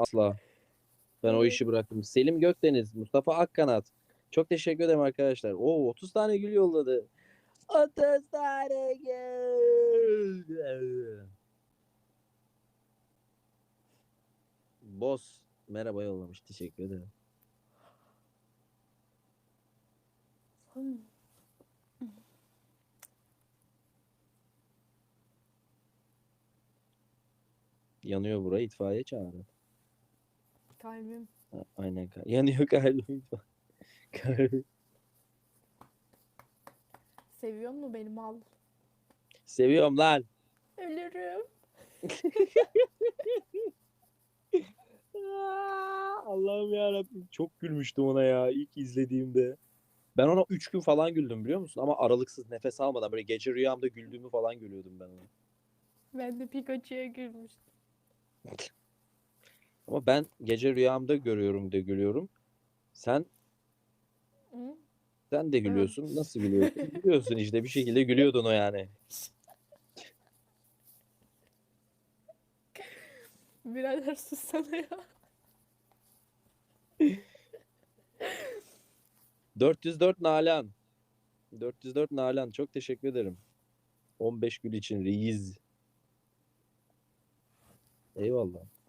Asla. Ben o işi bıraktım. Selim Gökdeniz, Mustafa Akkanat. Çok teşekkür ederim arkadaşlar. Oo 30 tane gül yolladı. 30 tane gül. Boss merhaba yollamış. Teşekkür ederim. Yanıyor burayı itfaiye çağırın. Kalbim. Aynen. ka- Yanıyor kalbim. Kalbim. Seviyor mu beni mal? Seviyorum lan. Ölürüm. Aa, Allah'ım ya çok gülmüştüm ona ya ilk izlediğimde. Ben ona 3 gün falan güldüm biliyor musun? Ama aralıksız nefes almadan böyle gece rüyamda güldüğümü falan gülüyordum ben ona. Ben de Pikachu'ya gülmüştüm. Ama ben gece rüyamda görüyorum de gülüyorum. Sen Hı? sen de gülüyorsun. Nasıl gülüyorsun? Gülüyorsun işte bir şekilde gülüyordun o yani. Birader sussana ya. 404 Nalan. 404 Nalan çok teşekkür ederim. 15 gül için reis. Eyvallah.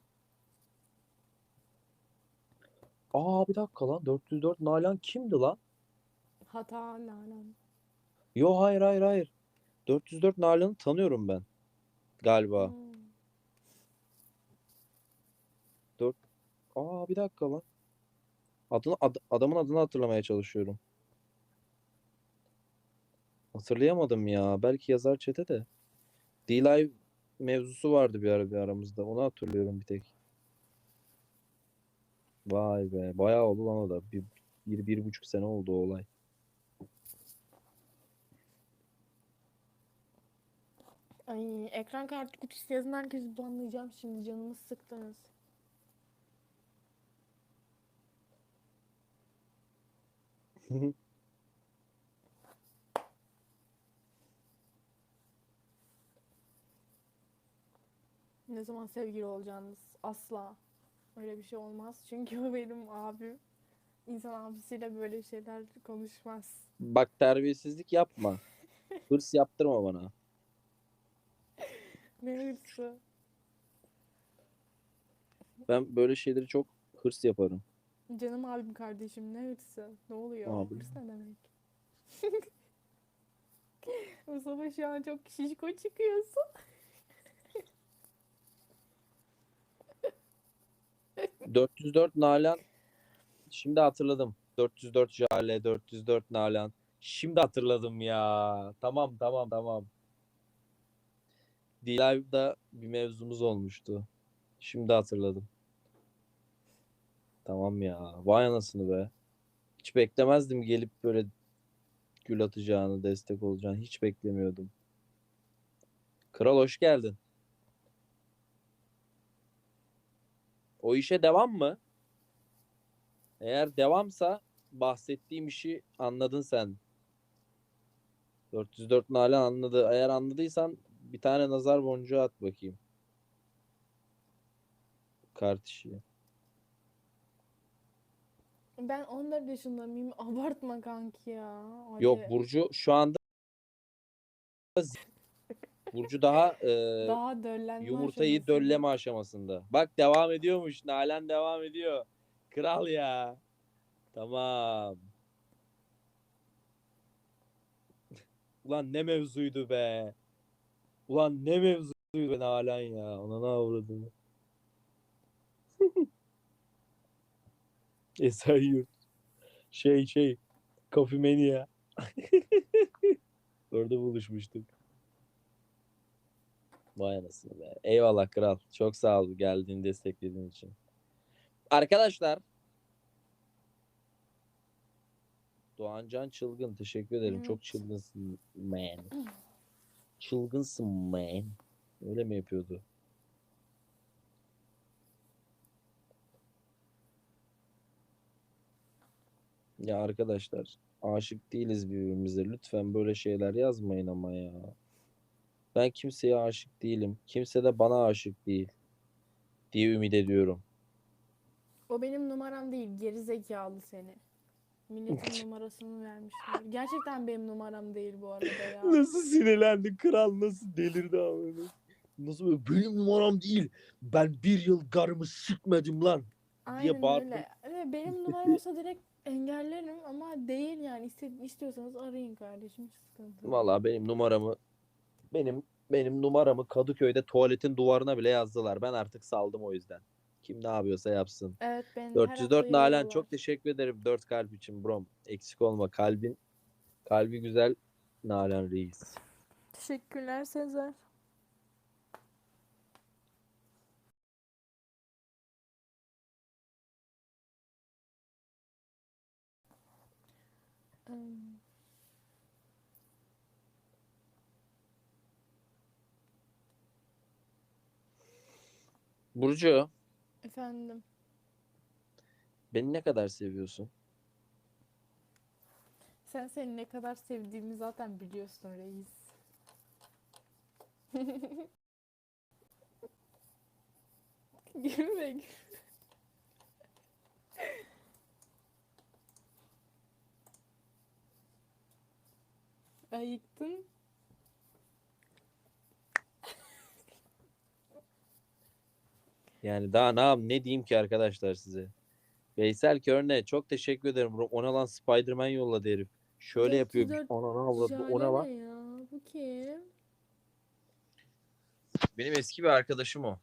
Aa bir dakika lan 404 Nalan kimdi lan? Hata lanem. Yo hayır hayır hayır. 404 Nalan'ı tanıyorum ben. Galiba. Hmm. Aa bir dakika lan. Adını ad- adamın adını hatırlamaya çalışıyorum. Hatırlayamadım ya. Belki yazar çete de. D-Live mevzusu vardı bir ara bir aramızda. Onu hatırlıyorum bir tek. Vay be. Bayağı oldu lan o da. Bir, bir, bir buçuk sene oldu o olay. Ay ekran kartı kutusu yazın herkesi banlayacağım şimdi canımı sıktınız. Ne zaman sevgili olacaksınız? Asla. Öyle bir şey olmaz. Çünkü o benim abim. İnsan abisiyle böyle şeyler konuşmaz. Bak terbiyesizlik yapma. Hırs yaptırma bana. Ne hırsı. Ben böyle şeyleri çok hırs yaparım. Canım abim kardeşim ne hırsı? Ne oluyor? Abi. Hırs ne demek? Mustafa şu an çok şişko çıkıyorsun. 404 Nalan. Şimdi hatırladım. 404 Jale, 404 Nalan. Şimdi hatırladım ya. Tamam tamam tamam. D-Live'da bir mevzumuz olmuştu. Şimdi hatırladım. Tamam ya. Vay anasını be. Hiç beklemezdim gelip böyle gül atacağını, destek olacağını. Hiç beklemiyordum. Kral hoş geldin. O işe devam mı? Eğer devamsa bahsettiğim işi anladın sen. 404 Nalan anladı. Eğer anladıysan bir tane nazar boncuğu at bakayım. Kart işi. Ben 14 yaşında mıyım? Abartma kanki ya. Yok Hadi. Burcu şu anda Burcu daha e, Daha döllenme yumurtayı aşamasında. dölleme aşamasında. Bak devam ediyormuş. Nalan devam ediyor. Kral ya. Tamam. Ulan ne mevzuydu be. Ulan ne mevzuydu be Nalan ya. Ona ne avradını. Esenyurt. Şey şey. Coffee Mania. Orada buluşmuştuk. Vay anasını be. Eyvallah kral. Çok sağ ol geldiğin desteklediğin için. Arkadaşlar. Doğancan Çılgın. Teşekkür ederim. Çok Evet. çılgınsın man. Çılgınsın man. Öyle mi yapıyordu? Ya arkadaşlar aşık değiliz birbirimize. Lütfen böyle şeyler yazmayın ama ya. Ben kimseye aşık değilim. Kimse de bana aşık değil diye ümit ediyorum. O benim numaram değil. Geri zekalı seni. Milletin numarasını vermişler. Gerçekten benim numaram değil bu arada ya. Nasıl sinirlendi kral nasıl delirdi abi. Nasıl böyle benim numaram değil. Ben bir yıl garımı sıkmadım lan. Aynen bağırdım. öyle. Evet, benim numaram olsa direkt engellerim ama değil yani. İste, istiyorsanız arayın kardeşim. Hiç sıkıntı yok. Vallahi benim numaramı benim benim numaramı Kadıköy'de tuvaletin duvarına bile yazdılar. Ben artık saldım o yüzden. Kim ne yapıyorsa yapsın. Evet ben her 404 hafta Nalan çok teşekkür ederim 4 kalp için brom. Eksik olma kalbin kalbi güzel Nalan Reis. Teşekkürler Sezer. Em, Burcu Efendim. beni ne kadar seviyorsun? Sen seni ne kadar sevdiğimi zaten biliyorsun reis. Gülme gülme. Ayıktın. Yani daha ne yap- ne diyeyim ki arkadaşlar size? Veysel Körne çok teşekkür ederim. Ona lan Spider-Man yolladı herif. Şöyle yapıyor. 404 Ona ne avladı? Ona ne ya? Bu kim? Benim eski bir arkadaşım o.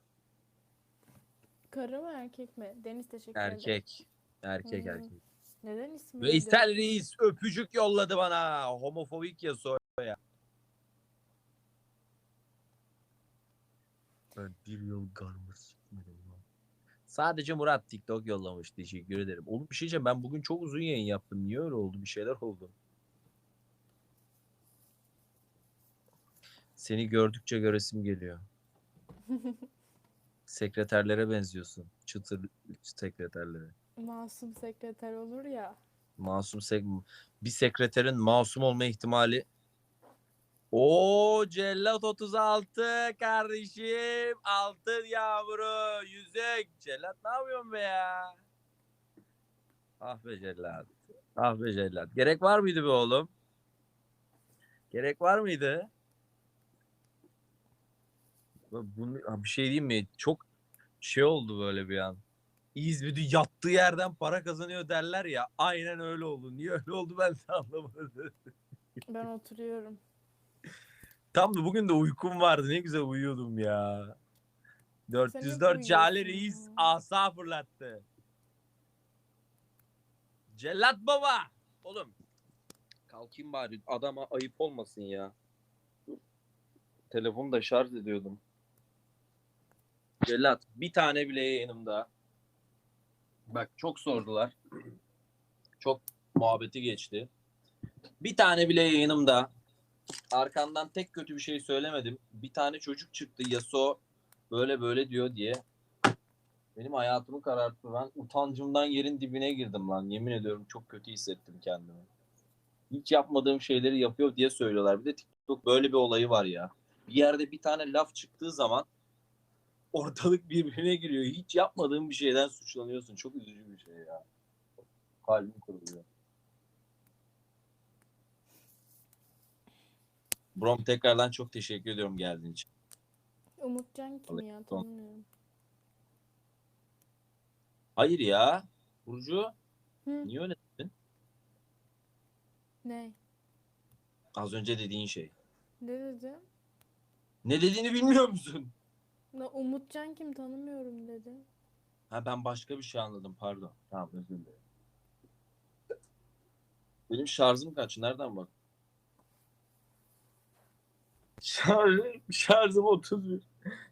Karı mı erkek mi? Deniz teşekkür ederim. Erkek. Erkek Hmm. erkek. Neden ismi? Veysel Reis öpücük yolladı bana. Homofobik ya soya. Ben bir yıl garmı sikmedim lan. Sadece Murat TikTok yollamış. Teşekkür ederim. Oğlum bir şey diyeceğim. Ben bugün çok uzun yayın yaptım. Niye öyle oldu? Bir şeyler oldu. Seni gördükçe göresim geliyor. Sekreterlere benziyorsun. Çıtır sekreterlere. Masum sekreter olur ya. Masum sek bir sekreterin masum olma ihtimali. O Cellat 36 kardeşim. Altın yavru. Yüzük. Cellat ne yapıyorsun be ya? Ah be Cellat. Ah be Cellat. Gerek var mıydı be oğlum? Gerek var mıydı? Bunu, bir şey diyeyim mi? Çok şey oldu böyle bir an. İzmir'de yattığı yerden para kazanıyor derler ya. Aynen öyle oldu. Niye öyle oldu ben de anlamadım. Ben oturuyorum. Tam da bugün de uykum vardı. Ne güzel uyuyordum ya. hep 404 Cale Reis asa fırlattı. Cellat baba. Oğlum. Kalkayım bari. Adama ayıp olmasın ya. Telefonu da şarj ediyordum. Cellat bir tane bile yayınımda. Bak çok sordular. Çok muhabbeti geçti. Bir tane bile yayınımda arkandan tek kötü bir şey söylemedim. Bir tane çocuk çıktı Yasuo böyle böyle diyor diye. Benim hayatımı kararttı. Ben utancımdan yerin dibine girdim lan. Yemin ediyorum çok kötü hissettim kendimi. Hiç yapmadığım şeyleri yapıyor diye söylüyorlar. Bir de TikTok böyle bir olayı var ya. Bir yerde bir tane laf çıktığı zaman ortalık birbirine giriyor. Hiç yapmadığın bir şeyden suçlanıyorsun. Çok üzücü bir şey ya. Kalbim kırılıyor. Brom tekrardan çok teşekkür ediyorum geldiğin için. Umutcan kim ya? Tanımıyorum. Hayır ya. Burcu Hı, niye öyle dedin? ne? Az önce dediğin şey. Ne dedi? Ne dediğini bilmiyor musun? Na, Umutcan kim? Tanımıyorum dedi. Ha ben başka bir şey anladım pardon. Tamam özür dilerim. Benim şarjım kaç? Nereden bak? Şarj, şarjım 31.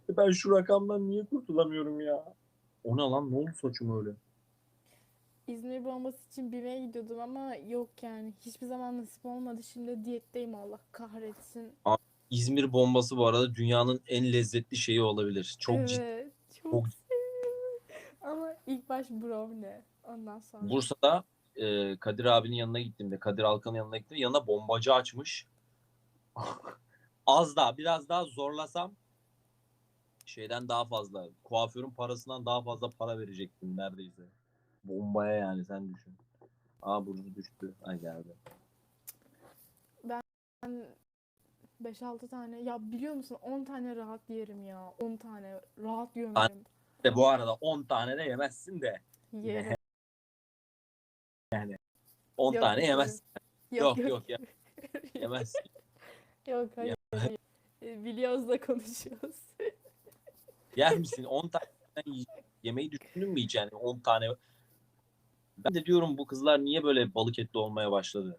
Ben şu rakamdan niye kurtulamıyorum ya? O ne lan? Ne oldu saçım öyle? İzmir bombası için BİM'e gidiyordum ama yok yani. Hiçbir zaman nasip olmadı. Şimdi diyetteyim Allah kahretsin. İzmir bombası bu arada dünyanın en lezzetli şeyi olabilir. Çok ciddi. evet. Çok, çok- seviyorum. Ama ilk baş brownie. Ondan sonra. Bursa'da e, Kadir abinin yanına gittiğimde, Kadir Alkan'ın yanına gittim. Yanına bombacı açmış. Az daha, biraz daha zorlasam şeyden daha fazla, kuaförün parasından daha fazla para verecektim neredeyse. bombaya yani sen düşün. Aa Burcu düştü. Ay geldi. Ben 5-6 tane ya biliyor musun 10 tane rahat yerim ya. 10 tane rahat gömerim. De bu arada 10 tane de yemezsin de. Yerim. 10 Yok, tane yok, yemezsin. Yok yok ya. Yemezsin. Yok hayır. Hayır. E, Biliyoruz da konuşuyoruz. Yer misin? 10 tane yemeği düşündün mü hiç yani 10 tane? Ben de diyorum bu kızlar niye böyle balık etli olmaya başladı?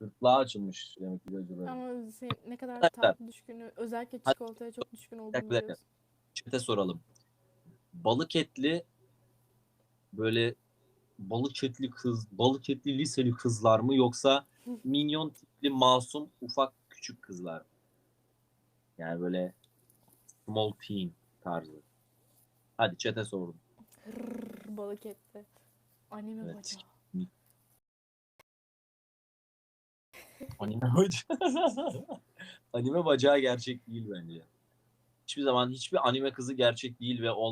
Gırtlağı açılmış demek ki acaba. Ama sen ne kadar tatlı düşkünü, özellikle çikolataya çok düşkün olduğunu biliyoruz. Çete soralım. Balık etli böyle balık etli kız, balık etli liseli kızlar mı yoksa minyon tipli masum ufak küçük kızlar? Yani böyle small teen tarzı. Hadi çete sordum. Hırr, balık etli. Anime Evet. bacağı. Anime bacağı. anime bacağı gerçek değil bence. Hiçbir zaman hiçbir anime kızı gerçek değil ve olmaz.